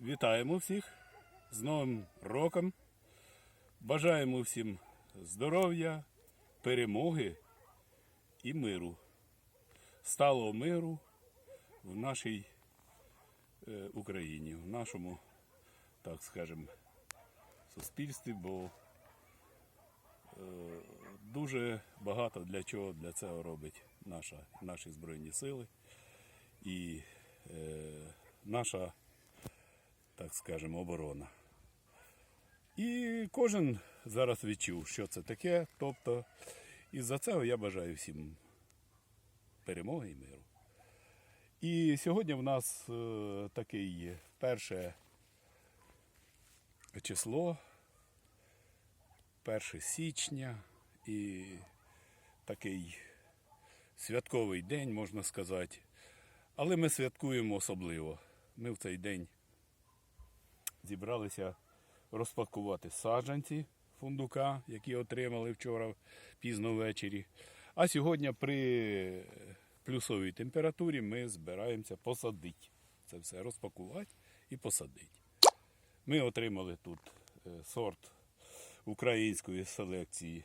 Вітаємо всіх з Новим роком. Бажаємо всім здоров'я, перемоги і миру. Сталого миру в нашій е, Україні, в нашому, так скажемо, суспільстві, бо е, дуже багато для чого для цього робить наша, наші Збройні Сили і е, наша так скажемо, оборона. І кожен зараз відчув, що це таке. Тобто, і за це я бажаю всім перемоги і миру. І сьогодні в нас е, такий перше число, 1 січня і такий святковий день, можна сказати. Але ми святкуємо особливо. Ми в цей день зібралися розпакувати саджанці фундука, які отримали вчора пізно ввечері. А сьогодні при плюсовій температурі ми збираємося посадити. Це все розпакувати і посадити. Ми отримали тут е, сорт української селекції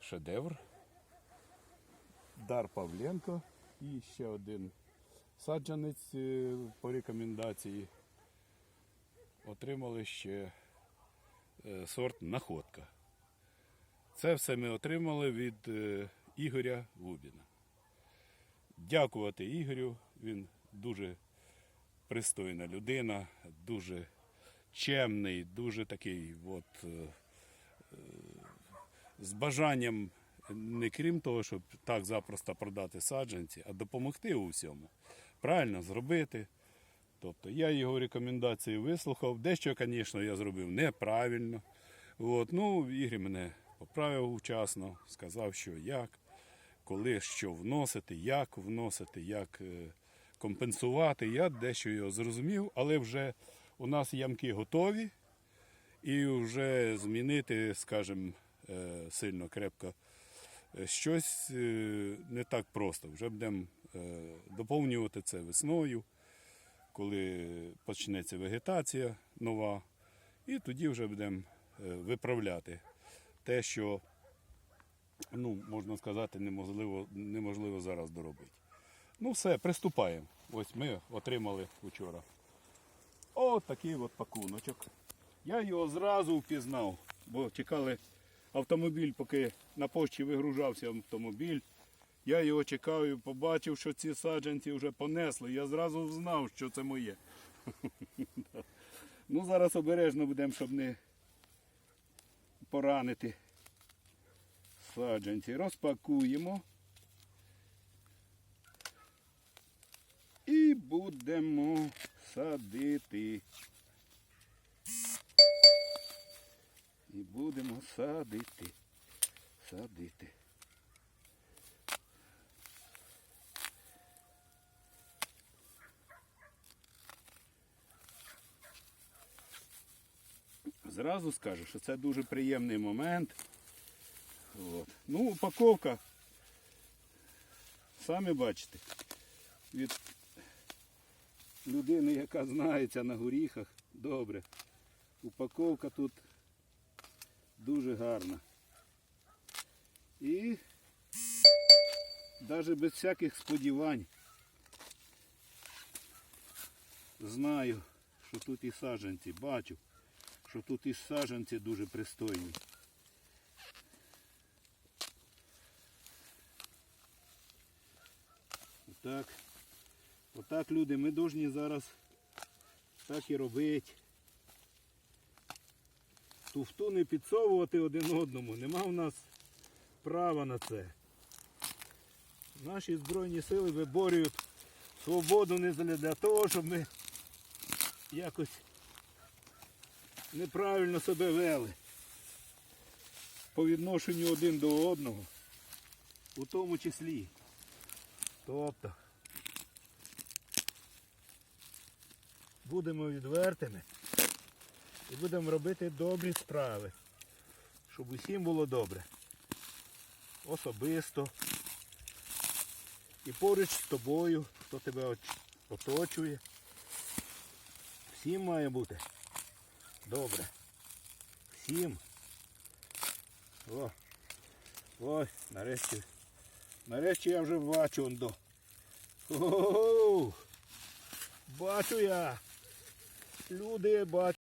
шедевр. Дар Павленко і ще один саджанець е, по рекомендації. Отримали ще е, сорт находка. Це все ми отримали від е, Ігоря Губіна. Дякувати Ігорю. Він дуже пристойна людина, дуже чемний, дуже такий от, з бажанням не крім того, щоб так запросто продати саджанці, а допомогти у всьому. Правильно зробити. Тобто я його рекомендації вислухав. Дещо, звісно, я зробив неправильно. От, ну, Ігор мене поправив вчасно, сказав, що як, коли що вносити, як вносити, як е, компенсувати. Я дещо його зрозумів, але вже у нас ямки готові, і вже змінити, скажімо, е, сильно крепко е, щось не так просто. Вже будемо доповнювати це весною, коли почнеться вегетація нова, і тоді вже будемо е, виправляти те, що, ну, можна сказати, неможливо, неможливо зараз доробити. Ну все, приступаємо. Ось ми отримали вчора. О, такий от пакуночок. Я його зразу впізнав, бо чекали автомобіль, поки на пошті вигружався автомобіль. Я його чекав і побачив, що ці саджанці вже понесли. Я зразу знав, що це моє. Ну, зараз обережно будемо, щоб не поранити саджанці. Розпакуємо. І будемо садити. І будемо садити. Садити. Зразу скажу, що це дуже приємний момент. От. Ну, упаковка, самі бачите, від людини, яка знається на горіхах, добре. Упаковка тут дуже гарна. І навіть без всяких сподівань знаю, що тут і саджанці, бачу, що тут і саджанці дуже пристойні. Отак. Отак, люди, ми повинні зараз так і робити. Туфту не підсовувати один одному. Нема в нас права на це. Наші Збройні сили виборюють свободу не для того, щоб ми якось неправильно себе вели по відношенню один до одного, у тому числі. Тобто будемо відвертими і будемо робити добрі справи, щоб усім було добре. Особисто. І поруч з тобою, хто тебе оточує. Всім має бути. Добре. Всім. О. Ось, нарешті. Нарешті я вже бачу он до. О, бачу я. Люди бачу.